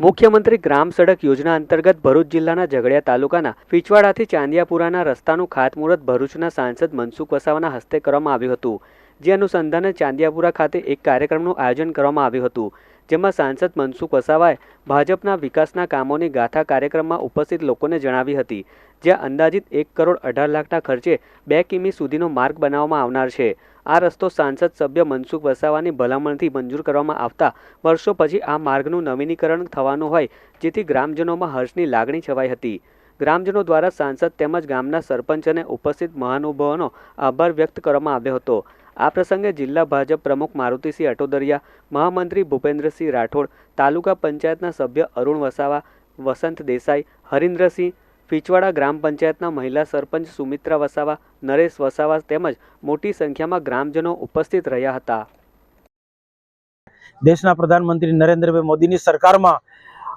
મુખ્યમંત્રી ગ્રામ સડક યોજના અંતર્ગત ભરૂચ જિલ્લાના ઝઘડિયા તાલુકાના ફીચવાડાથી ચાંદિયાપુરાના રસ્તાનું ખાતમુહૂર્ત ભરૂચના સાંસદ મનસુખ વસાવાના હસ્તે કરવામાં આવ્યું હતું. જે અનુસંધાને ચાંદિયાપુરા ખાતે એક કાર્યક્રમનું આયોજન કરવામાં આવ્યું હતું. જેમાં સાંસદ મનસુખ વસાવાએ ભાજપના વિકાસના કામોની ગાથા કાર્યક્રમમાં ઉપસ્થિત લોકોને જણાવી હતી, જ્યાં અંદાજિત એક કરોડ અઢાર લાખના ખર્ચે બે કિમી સુધીનો માર્ગ બનાવવામાં આવનાર છે. આ રસ્તો સાંસદ સભ્ય મનસુખ વસાવાની ભલામણથી મંજૂર કરવામાં આવતા વર્ષો પછી આ માર્ગનું નવીનીકરણ થવાનું હોય, જેથી ગ્રામજનોમાં હર્ષની લાગણી છવાઈ હતી. ગ્રામજનો દ્વારા સાંસદ તેમજ ગામના સરપંચ અને ઉપસ્થિત મહાનુભાવોનો આભાર વ્યક્ત કરવામાં આવ્યો હતો. આ પ્રસંગે જિલ્લા ભાજપ પ્રમુખ મારુતિસિંહ અટોદરિયા, મહામંત્રી ભૂપેન્દ્રસિંહ રાઠોડ, તાલુકા પંચાયતના સભ્ય અરુણ વસાવા, વસંત દેસાઈ, હરિન્દ્રસિંહ ફીચવાડા ગ્રામ પંચાયતના મહિલા સરપંચ સુમિત્રા વસાવા, નરેશ વસાવા તેમજ મોટી સંખ્યામાં ગ્રામજનો ઉપસ્થિત રહ્યા હતા. દેશના પ્રધાનમંત્રી નરેન્દ્રભાઈ મોદીની સરકારમાં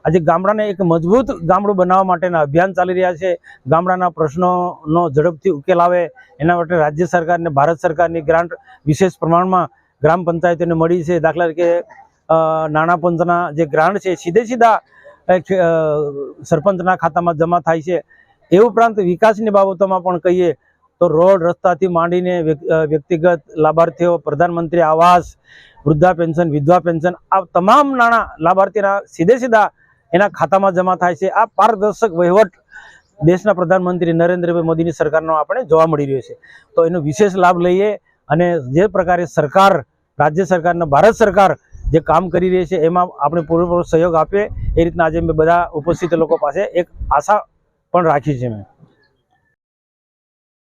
આજે ગામડાને એક મજબૂત ગામડું બનાવવા માટેના અભિયાન ચાલી રહ્યા છે. ગામડાના પ્રશ્નોનો ઝડપથી ઉકેલ આવે, એના માટે રાજ્ય સરકારને, ભારત સરકારની ગ્રાન્ટ વિશેષ પ્રમાણમાં ગ્રામ પંચાયતોને મળી છે. દાખલા તરીકે નાણાં પંચના જે ગ્રાન્ટ છે સીધે સીધા સરપંચના ખાતામાં જમા થાય છે. એ ઉપરાંત વિકાસની બાબતોમાં પણ કહીએ તો રોડ રસ્તાથી માંડીને વ્યક્તિગત લાભાર્થીઓ, પ્રધાનમંત્રી આવાસ, વૃદ્ધા પેન્શન, વિધવા પેન્શન, આ તમામ નાણાં લાભાર્થીના સીધે સીધા એના ખાતામાં જમા થાય છે. આ પારદર્શક વહીવટ દેશના પ્રધાનમંત્રી નરેન્દ્રભાઈ મોદીની સરકારનો આપણે જોવા મળી રહ્યો છે. તો એનો વિશેષ લાભ લઈએ અને જે પ્રકારે સરકાર, રાજ્ય સરકારને ભારત સરકાર જે કામ કરી રહી છે, એમાં આપણે પૂરેપૂરો સહયોગ આપીએ. એ રીતના આજે મેં બધા ઉપસ્થિત લોકો પાસે એક આશા પણ રાખી છે મેં.